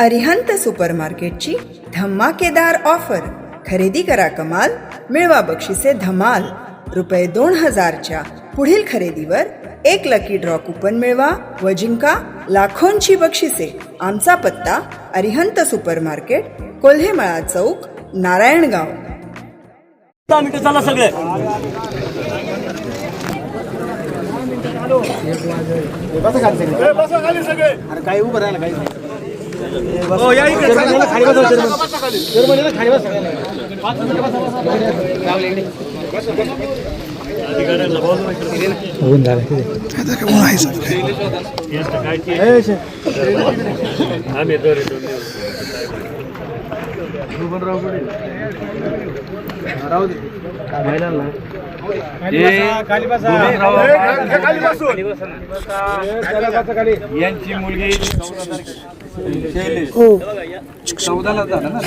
अरिहंत सुपरमार्केटची धमाकेदार ऑफर. खरेदी करा कमाल मिळवा बक्षिसे धमाल. रुपये दोन हजारच्या पुढील खरेदीवर एक लकी ड्रॉ कुपन मिळवा व जिंका लाखोंची बक्षिसे. आमचा पत्ता अरिहंत सुपरमार्केट कोल्हेमळा चौक नारायणगाव. दहा मिनिटं चला सगळे. काही उभं राहिलं काही होऊन झालं खाली बसा खाली यांची मुलगी चौदाला झाला ना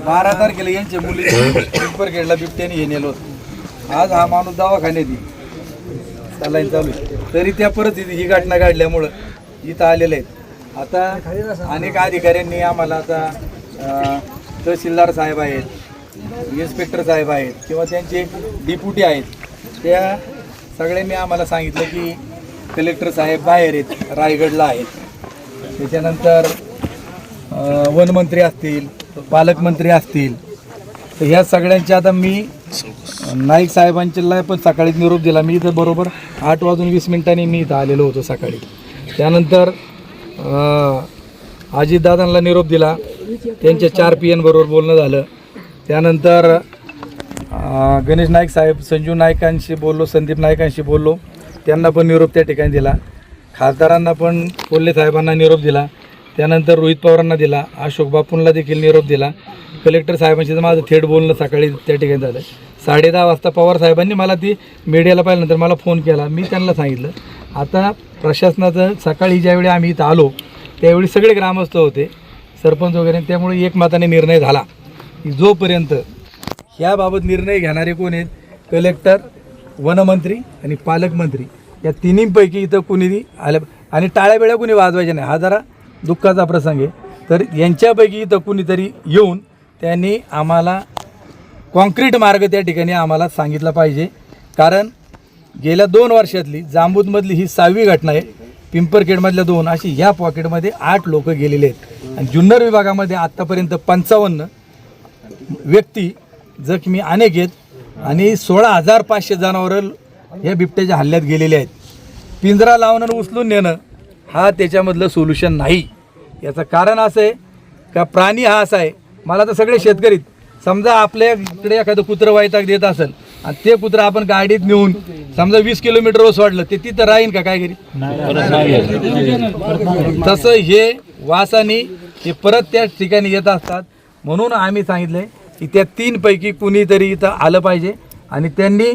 बारा तारखेला यांच्या मुली पेपर खेळला बिबट्याने हे नेलो आज हा माणूस दवाखान्यात आहे. सलाईन चालू आहे. तरी त्या परत ही घटना घडल्यामुळं इथं आलेले आहेत आता अनेक अधिकाऱ्यांनी आम्हाला आता तहसीलदार साहेब आहेत इन्स्पेक्टर साहेब आहेत किंवा त्यांचे डिप्युटी आहेत त्या सगळ्यांनी आम्हाला सांगितलं की कलेक्टर साहेब बाहेर आहेत रायगडला आहेत. त्याच्यानंतर वनमंत्री असतील पालकमंत्री असतील. तर ह्या सगळ्यांचे आता मी नाईक साहेबांच्याला पण सकाळीच निरोप दिला. मी इथं बरोबर आठ वाजून वीस मिनिटांनी मी इथं आलेलो होतो सकाळी. त्यानंतर अजितदादांना निरोप दिला. त्यांच्या चार पी एन बरोबर बोलणं झालं. त्यानंतर गणेश नाईक साहेब संजू नाईकांशी बोललो संदीप नाईकांशी बोललो. त्यांना पण निरोप त्या ठिकाणी दिला. खासदारांना पण कोल्हे साहेबांना निरोप दिला. त्यानंतर रोहित पवारांना दिला. अशोक बापूंना देखील निरोप दिला. कलेक्टर साहेबांशी तर माझं थेट बोलणं सकाळी त्या ठिकाणी झालं. साडे दहा वाजता पवार साहेबांनी मला ती मीडियाला पाहिल्यानंतर मला फोन केला. मी त्यांना सांगितलं आता प्रशासनाचं सकाळी ज्यावेळी आम्ही इथं आलो त्यावेळी सगळे ग्रामस्थ होते सरपंच वगैरे त्यामुळे एकमताने निर्णय झाला. की जोपर्यंत ह्याबाबत निर्णय घेणारे कोण आहेत? कलेक्टर वनमंत्री आणि पालकमंत्री. या तिन्हीपैकी इथं कुणी आल्या आणि टाळ्याबिळ्या कुणी वाजवायच्या नाही. हा जरा दुःखाचा प्रसंग आहे. तर यांच्यापैकी इथं कुणीतरी येऊन त्यांनी आम्हाला कॉन्क्रीट मार्ग त्या ठिकाणी आम्हाला सांगितला पाहिजे. कारण गेल्या दोन वर्षातली जांबूतमधली ही सहावी घटना आहे. पिंपरखेडमधल्या दोन अशी ह्या पॉकेटमध्ये आठ लोक गेलेले आहेत. आणि जुन्नर विभागामध्ये आत्तापर्यंत पंचावन्न व्यक्ती जखमी अनेक आहेत आणि सोळा हजार पाचशे जनावरं या बिबट्याच्या हल्ल्यात गेलेले आहेत. पिंजरा लावणं आणि उचलून नेणं हा त्याच्यामधलं सोल्युशन नाही. याचं कारण असं आहे का प्राणी हा असा आहे. मला तर सगळे शेतकरी समजा आपल्या इकडे एखादं कुत्रं वायताक देत असेल आणि ते कुत्रं आपण गाडीत नेऊन समजा वीस किलोमीटरवर सोडलं ते तिथं राहीन का काय घरी? तसं हे वासाने हे परत त्या ठिकाणी येत असतात. म्हणून आम्ही सांगितले की त्या तीनपैकी कुणीतरी इथं आलं पाहिजे. आणि त्यांनी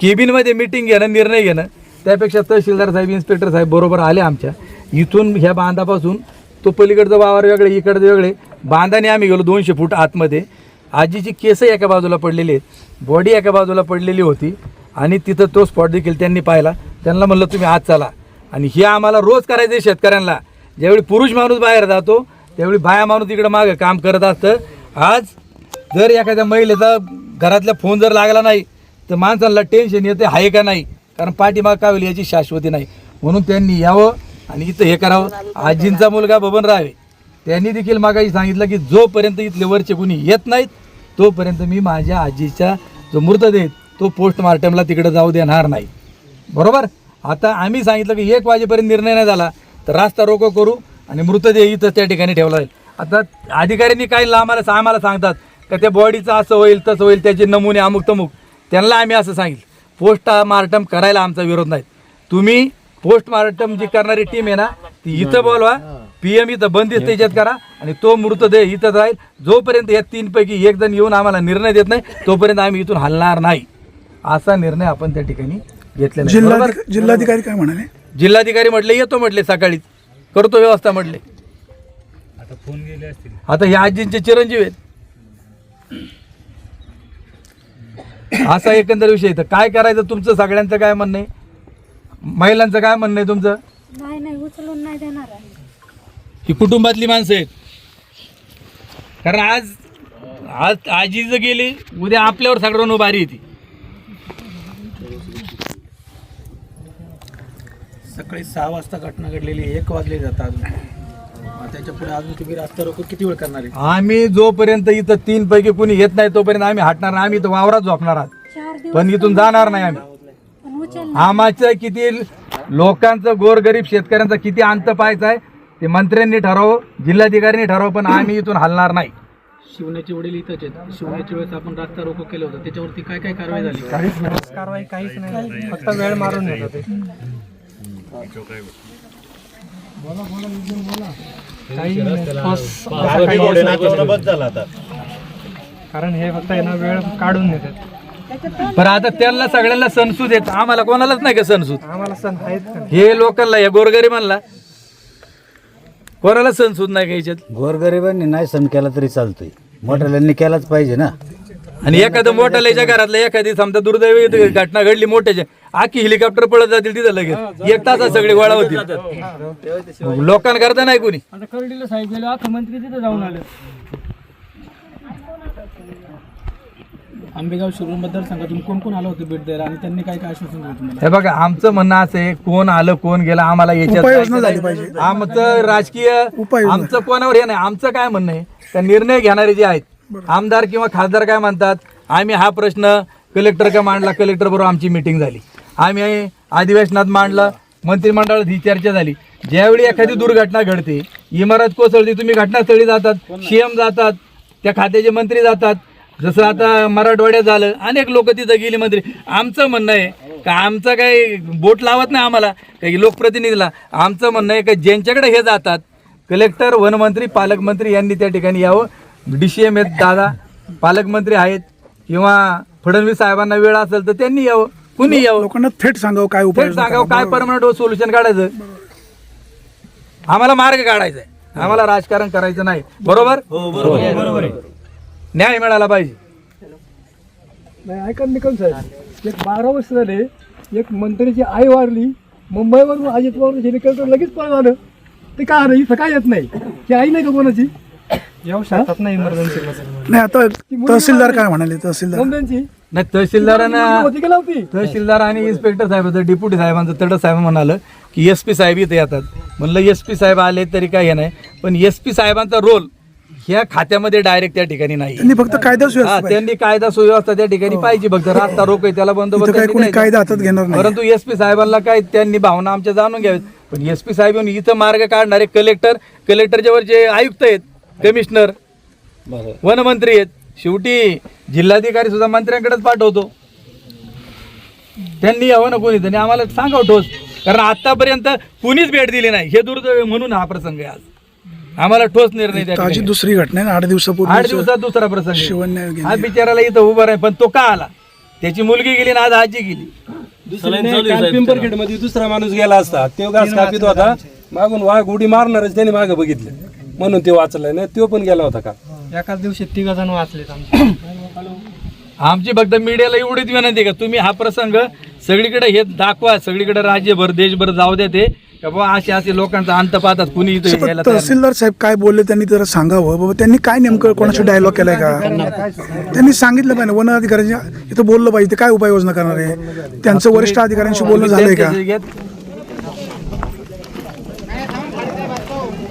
केबिनमध्ये मिटिंग घेणं निर्णय घेणं. त्यापेक्षा तहसीलदार साहेब इन्स्पेक्टर साहेब बरोबर आले आमच्या. इथून ह्या बांधापासून तो पलीकडचं वावर वेगळे इकडचं वेगळे. बांधाने आम्ही गेलो दोनशे फूट आतमध्ये. आजीची केस एका बाजूला पडलेली आहेत. बॉडी एका बाजूला पडलेली होती. आणि तिथं तो स्पॉट देखील त्यांनी पाहिला. त्यांना म्हणलं तुम्ही आत चला. आणि हे आम्हाला रोज करायचं आहे शेतकऱ्यांना. ज्यावेळी पुरुष माणूस बाहेर जातो त्यावेळी बाया माणूस इकडं मागं काम करत असतं. आज जर एखाद्या महिलेचा घरातल्या फोन जर लागला नाही तर माणसांना टेन्शन येते आहे का नाही? कारण पाठीमाग का होईल याची शाश्वती नाही. म्हणून त्यांनी यावं आणि इथं हे करावं. आजींचा मुलगा बबन रावे त्यांनी देखील मागाशी सांगितलं की जोपर्यंत इथले वरचे कुणी येत नाहीत तोपर्यंत मी माझ्या आजीचा जो मृतदेह तो पोस्टमार्टमला तिकडे जाऊ देणार नाही. बरोबर? आता आम्ही सांगितलं की एक वाजेपर्यंत निर्णय नाही झाला तर रास्ता रोको करू. आणि मृतदेह इथं त्या ठिकाणी ठेवला जाईल आता अधिकाऱ्यांनी काही आम्हाला आम्हाला सांगतात का त्या बॉडीचं असं होईल तसं होईल त्याचे नमुने अमुक तमुक त्यांना आम्ही असं सांगितलं. पोस्टमार्टम करायला आमचा विरोध नाही. तुम्ही पोस्टमार्टम जी करणारी टीम आहे ना ती इथं बोलवा पीएम इथं बंदिस्त त्याच्यात करा आणि तो मृतदेह इथंच राहील. जोपर्यंत या तीनपैकी एक जण येऊन आम्हाला निर्णय देत नाही तोपर्यंत आम्ही इथून हलणार नाही. असा निर्णय आपण त्या ठिकाणी घेतलेला आहे. जिल्हाधिकारी काय म्हणाले? जिल्हाधिकारी म्हटले येतो म्हटले सकाळीच. करतो व्यवस्था म्हटले. आता ह्या आजींचे चिरंजीव आहेत. असा एकंदर विषय. तर काय करायचं तुमचं? सगळ्यांचं काय म्हणणं आहे? महिलांचं काय म्हणणं आहे तुमचं? नाही नाही उचलून नाही देणार आहे. ही कुटुंबातली माणसं आहेत. कारण आज आज आजी जर गेली उद्या आपल्यावर सगळ्यांना बारी येते. सकाळी सहा वाजता घटना घडलेली एक वाजले जातात अजून. त्याच्या पुढे अजून तुम्ही रास्ता रोको. किती वेळ करणार आहे? आम्ही जोपर्यंत इथं तीन पैकी कुणी येत नाही तोपर्यंत आम्ही हटणार नाही. आम्ही इथं वावरात झोपणार आहात. पण इथून जाणार नाही आम्ही. आम्हाचं किती लोकांचं गोरगरीब शेतकऱ्यांचा किती अंत पाहायचा आहे ते मंत्र्यांनी ठरावं जिल्हाधिकाऱ्यांनी ठरावं पण आम्ही इथून हलणार नाही. शिवण्याचे वडील इथंच आहेत. शिवण्याच्या वेळेस आपण रास्ता रोको केलं होतं. त्याच्यावरती काय काय कारवाई झाली? कारवाई काहीच नाही. फक्त वेळ मारून काही नाही. ठोस असं काही होत नाही. कारण हे फक्त आहे ना वेळ काढून नेतात पण आता त्यांना सगळ्यांना सणसूद येत आम्हाला कोणालाच नाही का सणसूद आम्हाला सण आहेत का हे लोकांना या गोरगरिबांना कोणाला सणसूद नाही का याच्यात गोरगरिबांनी नाही सण केला तरी चालतोय मोठ्याल्यांनी केलाच पाहिजे ना आणि एखादं मोठ्या घरातलं एखादी समजा दुर्दैवी घटना घडली मोठ्याच्या आखी हेलिकॉप्टर पळत जातील तिथं लगेच. एक तासात सगळी गोळा होतील. लोकांकरता नाही कोणी. आता कर्डीला साहेब गेलो अख्खं मंत्री तिथं जाऊन आले. आंबेगाव शिरूर मतदारसंघातून कोण कोण आलं होतं भेट द्यायला आणि त्यांनी काय काय आश्वासन दिलं तुम्हाला? हे बघा आमचं म्हणणं असं आहे कोण आलं कोण गेलं आम्हाला याच्यात आमचं राजकीय आमचं कोणावर हे नाही आमचं काय म्हणणं आहे? त्या निर्णय घेणारे जे आहेत आमदार किंवा खासदार काय म्हणतात? आम्ही हा प्रश्न कलेक्टर का मांडला कलेक्टर बरोबर आमची मिटिंग झाली. आम्ही अधिवेशनात मांडला. मंत्रिमंडळात ही चर्चा झाली. ज्यावेळी एखादी दुर्घटना घडते इमारत कोसळते तुम्ही घटनास्थळी जातात सीएम जातात त्या खात्याचे मंत्री जातात. जसं आता मराठवाड्यात झालं अनेक लोक तिथं गेली मंत्री. आमचं म्हणणं आहे का आमचं काही बोट लावत नाही आम्हाला काही लोकप्रतिनिधीला. आमचं म्हणणं आहे का ज्यांच्याकडे हे जातात कलेक्टर वनमंत्री पालकमंत्री यांनी त्या ठिकाणी यावं. डी सी एम आहेत दादा पालकमंत्री आहेत किंवा फडणवीस साहेबांना वेळ असेल तर त्यांनी यावं. कुणी यावं? लोकांना थेट सांगावं काय उपाय थेट सांगावं काय परमनंट सोल्युशन काढायचं? आम्हाला मार्ग काढायचा आहे. आम्हाला राजकारण करायचं नाही. बरोबर? बरोबर न्याय मिळाला पाहिजे. नाही ऐका निकम साहेब. एक बारा वर्ष झाले एक मंत्र्याची आई वारली मुंबईवरून अजित पवार हेलिकॉप्टर लगेच पळून आलं ते का आलं? इथं काय येत नाही. ही आई नाही का कोणाची? येऊ शकतात नाही इमर्जन्सी नाही आता तहसीलदार काय म्हणाले तहसीलदार? नाही तहसीलदारांना तहसीलदार आणि इन्स्पेक्टर साहेबांचं डिप्युटी साहेबांचं तड साहेब म्हणालं की एस पी साहेब इथे येतात. म्हणलं एस पी साहेब आले तरी काय हे नाही. पण एस पी साहेबांचा रोल ह्या खात्यामध्ये डायरेक्ट त्या ठिकाणी नाही. त्यांनी फक्त कायदा हा, सुव्यवस्था. त्यांनी कायदा सुव्यवस्था त्या ठिकाणी पाहिजे. फक्त रास्ता रोक आहे त्याला बंदोबस्त इथं काय त्यांनी कोणी द्यायचा. कायदा हातात घेणार नाही. परंतु एस पी साहेबांना काय त्यांनी भावना आमच्या जाणून घ्याव्यात. पण एस पी साहेब येऊन इथं मार्ग काढणारे कलेक्टर कलेक्टरच्या वर जे आयुक्त आहेत. कमिशनर वनमंत्री आहेत. शेवटी जिल्हाधिकारी सुद्धा मंत्र्यांकडेच पाठवतो. त्यांनी यावं ना कोणी त्यांनी आम्हाला सांगावं ठोस. कारण आतापर्यंत कुणीच भेट दिली नाही. हे दुर्दैव म्हणून हा प्रसंग आहे आज. आम्हाला ठोस निर्णय ठिकाणी. दुसरी घटना आहे आठ आठ दिवसापूर्वी दिवसात दुसरा प्रसंग आहे. शिवन्याय गेले. हा बिचाराला इथं उभा राहील पण तो का आला? त्याची मुलगी गेली ना आज आजी गेली. पिंपरखेडमध्ये दुसरा माणूस गेला असता. तो घास कापित होता. मागून वाघ उडी मारणारच त्याने मागे बघितलं. म्हणून ते वाचलाय. ना तो पण गेला होता का? एकाच दिवशी तिघ जण वाचलेत आमचे. आमची फक्त मीडियाला एवढीच विनंती आहे का तुम्ही हा प्रसंग सगळीकडे हे दाखवा सगळीकडे राज्यभर देशभर जाऊ द्या ते. का बाबा असे असे लोकांचा अंत पाहतात कुणी इथं पण यायला तयार नाही. तहसीलदार साहेब काय बोलले त्यांनी जरा सांगावं. बाबा त्यांनी काय नेमकं कोणाशी डायलॉग केलाय का? त्यांनी सांगितलं पाहिजे वन अधिकाऱ्यांच्या इथं बोललं पाहिजे ते काय उपाययोजना करणार आहे? त्यांचं वरिष्ठ अधिकाऱ्यांशी बोलणं झालंय का? त्यांच्याशी घेत.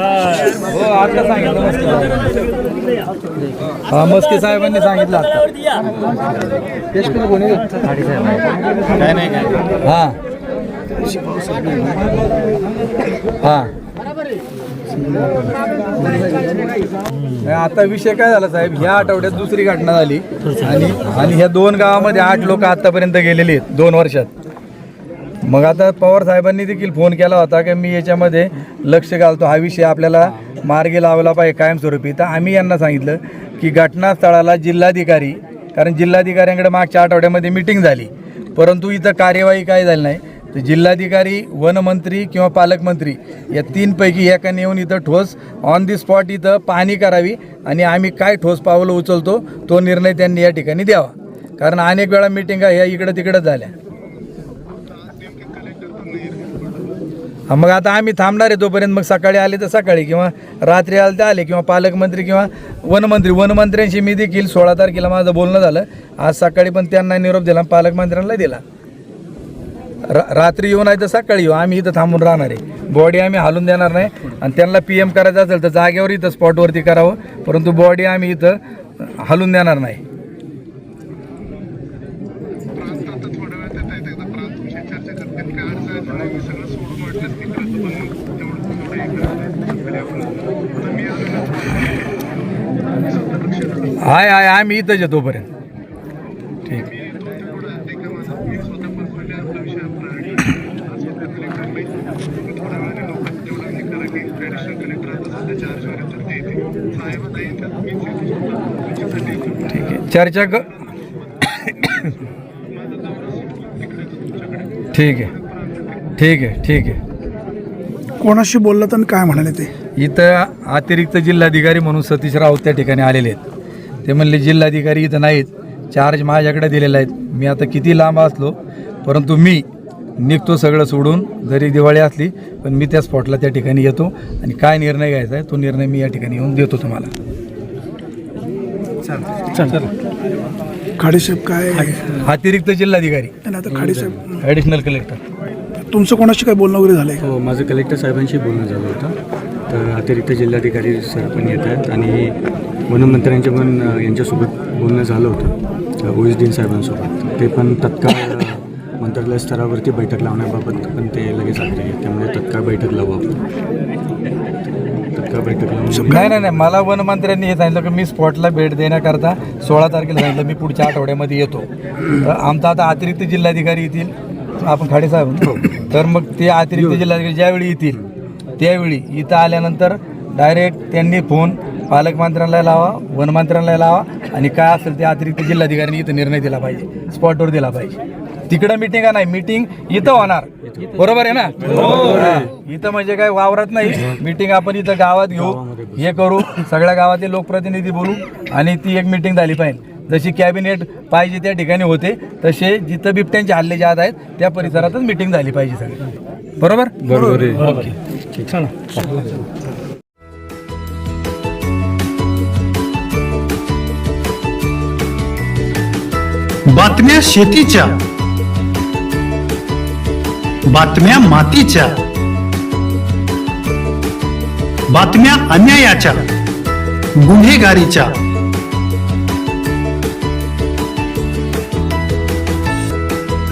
आता सांगितलं. मस्के हा मस्के साहेबांनी सांगितलं आता टेस्ट कोणी हा. हा. आता विषय काय झाला साहेब? ह्या आठवड्यात दुसरी घटना झाली. आणि आणि ह्या दोन गावामध्ये आठ लोक आतापर्यंत गेलेली आहेत दोन वर्षात. मग आता पवार साहेबांनी देखील फोन केला होता की मी याच्यामध्ये लक्ष घालतो. हा विषय आपल्याला मार्गी लावला पाहिजे कायमस्वरूपी. तर आम्ही यांना सांगितलं की घटनास्थळाला जिल्हाधिकारी कारण जिल्हाधिकाऱ्यांकडे मागच्या आठवड्यामध्ये मिटिंग झाली. परंतु इथं कार्यवाही काय झाली नाही. तर जिल्हाधिकारी वनमंत्री किंवा पालकमंत्री या तीनपैकी एकाने येऊन इथं ठोस ऑन दी स्पॉट इथं पाहणी करावी आणि आम्ही काय ठोस पावलं उचलतो तो निर्णय त्यांनी या ठिकाणी द्यावा. कारण अनेक वेळा मिटिंगा ह्या इकडं तिकडं झाल्या. मग आता आम्ही थांबणार आहे तोपर्यंत मग सकाळी आले तर सकाळी किंवा रात्री आले तर आले किंवा पालकमंत्री किंवा वनमंत्री. वनमंत्र्यांशी मी देखील सोळा तारखेला माझं बोलणं झालं. आज सकाळी पण त्यांना निरोप दिला पालकमंत्र्यांना दिला. रा रात्री येऊन आहे तर सकाळी येऊ. आम्ही इथं थांबून राहणार आहे. बॉडी आम्ही हालून देणार नाही. आणि त्यांना पी एम करायचं असेल तर जागेवर इथं स्पॉटवरती करावं. परंतु बॉडी आम्ही इथं हालून देणार नाही. हाय हाय आम्ही इथंच आहे तोपर्यंत. ठीक. ठीक आहे. चर्चा क ठीक आहे. ठीक आहे ठीक आहे. कोणाशी बोललं तर काय म्हणाले ते? इथं अतिरिक्त जिल्हाधिकारी म्हणून सतीश राऊत त्या ठिकाणी आलेले आहेत. ते म्हणले जिल्हाधिकारी इथं नाहीत. चार्ज माझ्याकडे दिलेला आहेत. मी आता किती लांब असलो परंतु मी निघतो सगळं सोडून. जरी दिवाळी असली पण मी त्या स्पॉटला त्या ठिकाणी येतो. आणि काय निर्णय घ्यायचा आहे तो निर्णय मी या ठिकाणी येऊन देतो तुम्हाला. खाडेसाहेब काय? अतिरिक्त जिल्हाधिकारी. ॲडिशनल कलेक्टर तुमचं कोणाशी काय बोलणं वगैरे झालंय हो माझं कलेक्टर साहेबांशी बोलणं झालं होतं. तर अतिरिक्त जिल्हाधिकारी सर पण येत आहेत आणि वनमंत्र्यांचे पण यांच्यासोबत बोलणं झालं होतं ओएस डीन साहेबांसोबत. ते पण तत्काळ मंत्रालय स्तरावरती बैठक लावण्याबाबत पण ते लगेच आग्रही आहेत. त्यामुळे तत्काळ बैठक लावू आपण. तत्काळ बैठक लावून नाही नाही नाही. मला वनमंत्र्यांनी हे सांगितलं की मी स्पॉटला भेट देण्याकरता सोळा तारखेला सांगितलं मी पुढच्या आठवड्यामध्ये येतो. तर आमचा आता अतिरिक्त जिल्हाधिकारी येतील. आपण खाडेसाहेब तर मग ते अतिरिक्त जिल्हाधिकारी ज्यावेळी येतील त्यावेळी इथं आल्यानंतर डायरेक्ट त्यांनी फोन पालकमंत्र्यांना लावा वनमंत्र्यांना लावा आणि काय असेल ते अतिरिक्त जिल्हाधिकाऱ्यांनी इथं निर्णय दिला पाहिजे स्पॉटवर दिला पाहिजे. तिकडं मिटिंग नाही मिटिंग इथं होणार. बरोबर आहे ना. इथं म्हणजे काय वावरात नाही. मिटिंग आपण इथं गावात घेऊ हे करू सगळ्या गावातले लोकप्रतिनिधी बोलू आणि ती एक मिटिंग झाली पाहिजे. जशी कॅबिनेट पाहिजे त्या ठिकाणी होते तसे जिथं बिबट्यांचे हल्ले जात आहेत त्या परिसरातच मिटिंग झाली पाहिजे सगळी. बरोबर? बरोबर ओके. चला. बातम्या शेतीच्या. बातम्या मातीच्या. बातम्या अन्यायाच्या. गुन्हेगारीच्या.